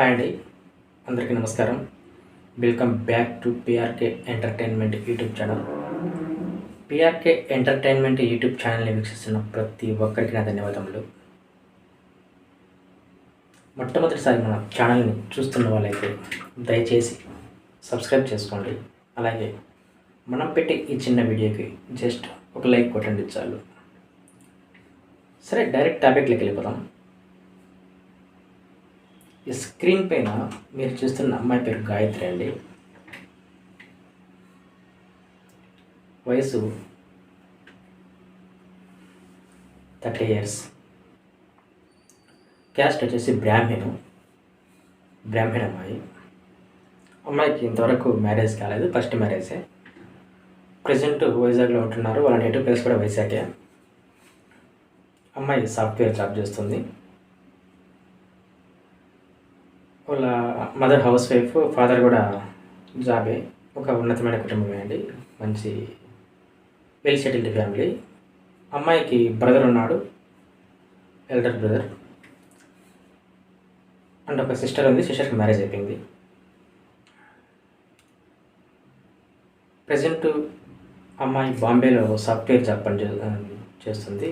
Hi అండి. అందరికీ నమస్కారం. Welcome back to PRK entertainment YouTube channel. PRK entertainment YouTube ఛానల్ని వీక్షిస్తున్న ప్రతి ఒక్కరికి నా ధన్యవాదములు. మొట్టమొదటిసారి మన ఛానల్ని చూస్తున్న వాళ్ళైతే దయచేసి సబ్స్క్రైబ్ చేసుకోండి. అలాగే మనం పెట్టే ఈ చిన్న వీడియోకి జస్ట్ ఒక లైక్ కొట్టండి చాలు. సరే డైరెక్ట్ టాపిక్లోకి వెళ్ళిపోదాం. ఈ స్క్రీన్ పైన మీరు చూస్తున్న అమ్మాయి పేరు గాయత్రి అండి. వయసు థర్టీ ఇయర్స్. క్యాస్ట్ వచ్చేసి బ్రాహ్మణు. బ్రాహ్మణ అమ్మాయి. అమ్మాయికి ఇంతవరకు మ్యారేజ్ కాలేదు ఫస్ట్ మ్యారేజే. ప్రజెంట్ వైజాగ్లో ఉంటున్నారు వాళ్ళ నేటివ్ ప్లేస్ కూడా వైజాగే. అమ్మాయి సాఫ్ట్వేర్ జాబ్ చేస్తుంది. వాళ్ళ మదర్ హౌస్ వైఫ్ ఫాదర్ కూడా జాబే. ఒక ఉన్నతమైన కుటుంబమే అండి. మంచి వెల్ సెటిల్డ్ ఫ్యామిలీ అమ్మాయికి బ్రదర్ ఉన్నాడు. ఎల్డర్ బ్రదర్ అండ్ ఒక సిస్టర్ ఉంది. సిస్టర్కి మ్యారేజ్ అయిపోయింది. ప్రజెంట్ అమ్మాయి బాంబేలో సాఫ్ట్వేర్ జాబ్ పని చేస్తుంది.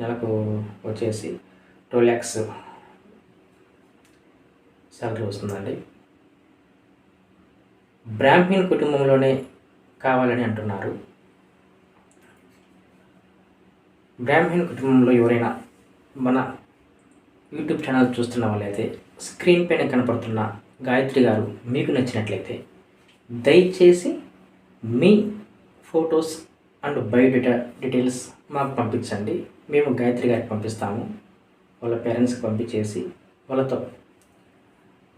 నెలకు వచ్చేసి టూ ల్యాక్స్ శాలరీ వస్తుందండి. బ్రాహ్మణ్ కుటుంబంలోనే కావాలని అంటున్నారు. బ్రాహ్మణ్ కుటుంబంలో ఎవరైనా మన యూట్యూబ్ ఛానల్ చూస్తున్న వాళ్ళైతే స్క్రీన్ పైన కనపడుతున్న గాయత్రి గారు మీకు నచ్చినట్లయితే దయచేసి మీ ఫొటోస్ అండ్ బయోడేటా డీటెయిల్స్ మాకు పంపించండి. మేము గాయత్రి గారికి పంపిస్తాము. వాళ్ళ పేరెంట్స్కి పంపించేసి వాళ్ళతో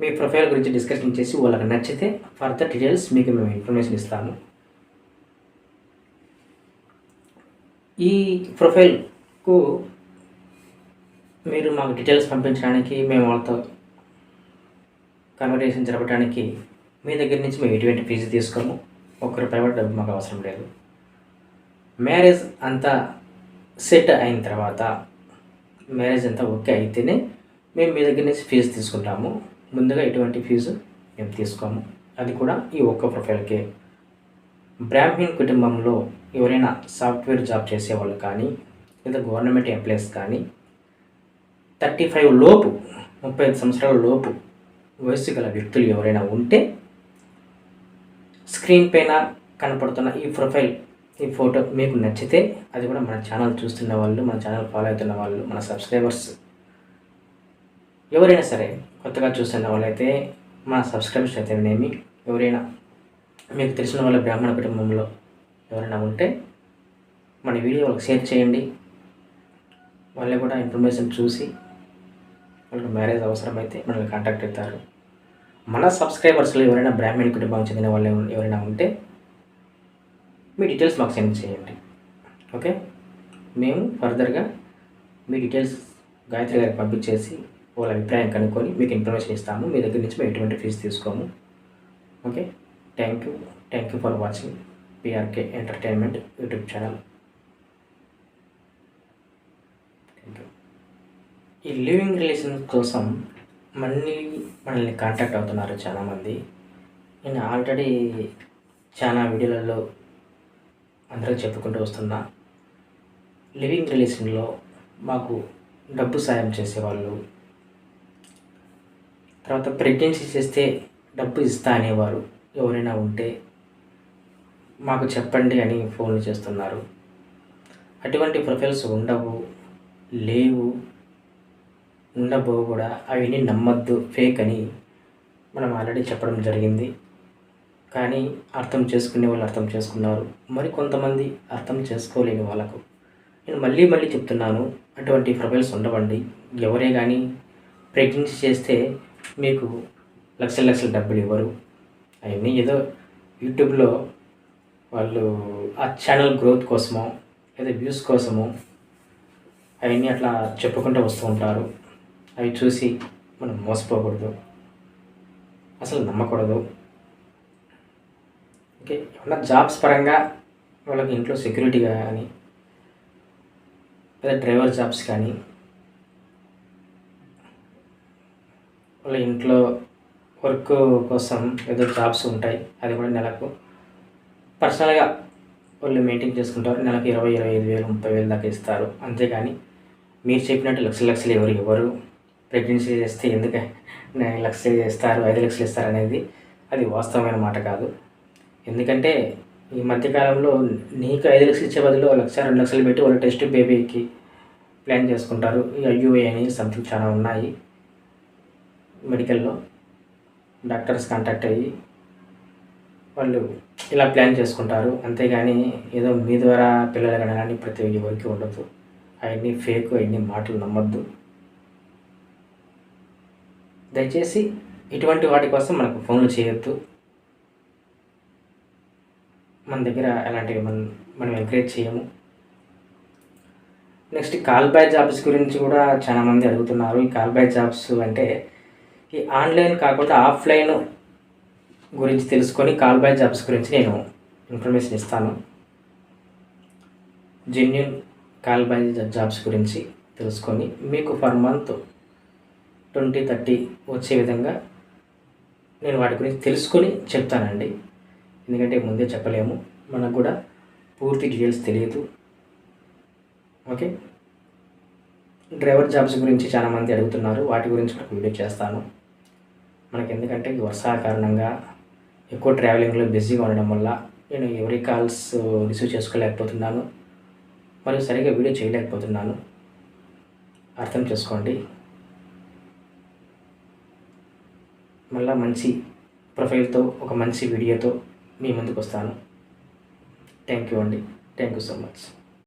మీ ప్రొఫైల్ గురించి డిస్కషన్ చేసి వాళ్ళకి నచ్చితే ఫర్దర్ డీటెయిల్స్ మీకు మేము ఇన్ఫర్మేషన్ ఇస్తాము. ఈ ప్రొఫైల్కు మీరు మాకు డీటెయిల్స్ పంపించడానికి మేము వాళ్ళతో కన్వర్టేషన్ జరపడానికి మీ దగ్గర నుంచి మేము ఎటువంటి ఫీజు తీసుకోము. ఒక్క రూపాయి కూడా డబ్బు మాకు అవసరం లేదు. మ్యారేజ్ అంతా సెట్ అయిన తర్వాత మ్యారేజ్ అంతా ఓకే అయితేనే మేము మీ దగ్గర నుంచి ఫీజు తీసుకుంటాము. ముందుగా ఎటువంటి ఫీజు మేము తీసుకోము. అది కూడా ఈ ఒక్క ప్రొఫైల్కే. బ్రాహ్మణ్ కుటుంబంలో ఎవరైనా సాఫ్ట్వేర్ జాబ్ చేసేవాళ్ళు కానీ లేదా గవర్నమెంట్ ఎంప్లాయీస్ కానీ థర్టీ ఫైవ్ లోపు ముప్పై ఐదు సంవత్సరాల లోపు వయస్సు గల వ్యక్తులు ఎవరైనా ఉంటే స్క్రీన్ పైన కనపడుతున్న ఈ ప్రొఫైల్ ఈ ఫోటో మీకు నచ్చితే అది కూడా మన ఛానల్ చూస్తున్న వాళ్ళు మన ఛానల్ ఫాలో అవుతున్న వాళ్ళు మన సబ్స్క్రైబర్స్ ఎవరైనా సరే కొత్తగా చూస్తున్న వాళ్ళైతే మన సబ్స్క్రైబర్స్ అయితేనేమి ఎవరైనా మీకు తెలిసిన వాళ్ళ బ్రాహ్మణ కుటుంబంలో ఎవరైనా ఉంటే మన వీడియో వాళ్ళకి షేర్ చేయండి. వాళ్ళు కూడా ఇన్ఫర్మేషన్ చూసి వాళ్ళకి మ్యారేజ్ అవసరమైతే మనల్ని కాంటాక్ట్ అవుతారు మన సబ్స్క్రైబర్స్లో ఎవరైనా బ్రాహ్మణ కుటుంబానికి చెందిన వాళ్ళు ఎవరైనా ఉంటే మీ డీటెయిల్స్ మాకు సెండ్ చేయండి. ఓకే మేము ఫర్దర్గా మీ డీటెయిల్స్ గాయత్రి గారికి పంపించేసి వాళ్ళ అభిప్రాయం కనుక్కొని మీకు ఇన్ఫర్మేషన్ ఇస్తాము. మీ దగ్గర నుంచి మేము ఎటువంటి ఫీజు తీసుకోము. Okay thank you thank you for watching PRK entertainment YouTube channel thank you ఈ లివింగ్ రిలేషన్ కోసం మళ్ళీ మనల్ని కాంటాక్ట్ అవుతున్నారు చాలామంది. నేను ఆల్రెడీ చాలా వీడియోలలో అందరూ చెప్పుకుంటూ వస్తున్నా. లివింగ్ రిలేషన్లో మాకు డబ్బు సాయం చేసేవాళ్ళు తర్వాత ప్రెగ్నెన్సీ చేస్తే డబ్బు ఇస్తా అనేవారు. ఎవరైనా ఉంటే మాకు చెప్పండి అని ఫోన్లు చేస్తున్నారు. అటువంటి ప్రొఫైల్స్ ఉండవు లేవు ఉండబో కూడా. అవన్నీ నమ్మద్దు ఫేక్ అని మనం ఆల్రెడీ చెప్పడం జరిగింది. కానీ అర్థం చేసుకునే వాళ్ళు అర్థం చేసుకున్నారు. మరి కొంతమంది అర్థం చేసుకోలేని వాళ్ళకు. నేను మళ్ళీ మళ్ళీ చెప్తున్నాను అటువంటి ప్రొఫైల్స్ ఉండవండి. ఎవరే కానీ ప్రెగ్నెన్సీ చేస్తే మీకు లక్షల లక్షల డబ్బులు ఇవ్వరు. అవన్నీ ఏదో యూట్యూబ్లో వాళ్ళు ఆ ఛానల్ గ్రోత్ కోసమో లేదా వ్యూస్ కోసమో అవన్నీ అట్లా చెప్పుకుంటూ వస్తూ ఉంటారు. అవి చూసి మనం మోసపోకూడదు. అసలు నమ్మకూడదు. ఓకే ఏమన్నా జాబ్స్ పరంగా వాళ్ళకి ఇంట్లో సెక్యూరిటీ కానీ లేదా డ్రైవర్ జాబ్స్ కానీ వాళ్ళ ఇంట్లో వర్క్ కోసం ఏదో జాబ్స్ ఉంటాయి అది కూడా నెలకు. పర్సనల్గా వాళ్ళు మెయింటైన్ చేసుకుంటారు నెలకు ఇరవై ఇరవై ఐదు వేలు ముప్పై వేలు దాకా ఇస్తారు. అంతేగాని మీరు చెప్పినట్టు లక్షల లక్షలు ఎవరు ఎవరు ప్రెగ్నెన్సీ చేస్తే ఎందుకు లక్షలు చేస్తారు ఐదు లక్షలు ఇస్తారు అనేది అది వాస్తవమైన మాట కాదు. ఎందుకంటే ఈ మధ్యకాలంలో నీకు ఐదు లక్షలు ఇచ్చే బదులు లక్ష రెండు లక్షలు పెట్టి వాళ్ళ టెస్ట్ బేబీకి ప్లాన్ చేసుకుంటారు. ఈ ఐయుఐ అని సంథింగ్ చాలా ఉన్నాయి. మెడికల్లో డాక్టర్స్ కాంటాక్ట్ అయ్యి వాళ్ళు ఇలా ప్లాన్ చేసుకుంటారు. అంతేగాని ఏదో మీ ద్వారా పిల్లలు కానీ ప్రతి ఎవరికి ఉండదు. అవన్నీ ఫేక్ అవన్నీ మాటలు నమ్మద్దు. దయచేసి ఇటువంటి వాటి కోసం మనకు ఫోన్లు చేయొద్దు. మన దగ్గర అలాంటివి మనం మనం ఎంకరేజ్ చేయము. నెక్స్ట్ కాల్ బ్యాక్ జాబ్స్ గురించి కూడా చాలామంది అడుగుతున్నారు. ఈ కాల్ బ్యాక్ జాబ్స్ అంటే ఈ ఆన్లైన్ కాకుండా ఆఫ్లైన్ గురించి తెలుసుకొని కాల్ బై జాబ్స్ గురించి నేను ఇన్ఫర్మేషన్ ఇస్తాను. జెన్యున్ కాల్ బై జాబ్స్ గురించి తెలుసుకొని మీకు పర్ మంత్ ట్వంటీ థర్టీ వచ్చే విధంగా నేను వాటి గురించి తెలుసుకొని చెప్తానండి. ఎందుకంటే ముందే చెప్పలేము. మనకు కూడా పూర్తి డీటెయిల్స్ తెలియదు. ఓకే? డ్రైవర్ జాబ్స్ గురించి చాలామంది అడుగుతున్నారు. వాటి గురించి కూడా వీడియో చేస్తాను. మనకి ఎందుకంటే ఈ వర్షా కారణంగా ఎక్కువ ట్రావెలింగ్లో బిజీగా ఉండడం వల్ల నేను ఎవరి కాల్స్ రిసీవ్ చేసుకోలేకపోతున్నాను. మరియు సరిగ్గా వీడియో చేయలేకపోతున్నాను. అర్థం చేసుకోండి. మళ్ళీ మంచి ప్రొఫైల్తో ఒక మంచి వీడియోతో మీ ముందుకు వస్తాను థ్యాంక్ యూ అండి. Thank you so much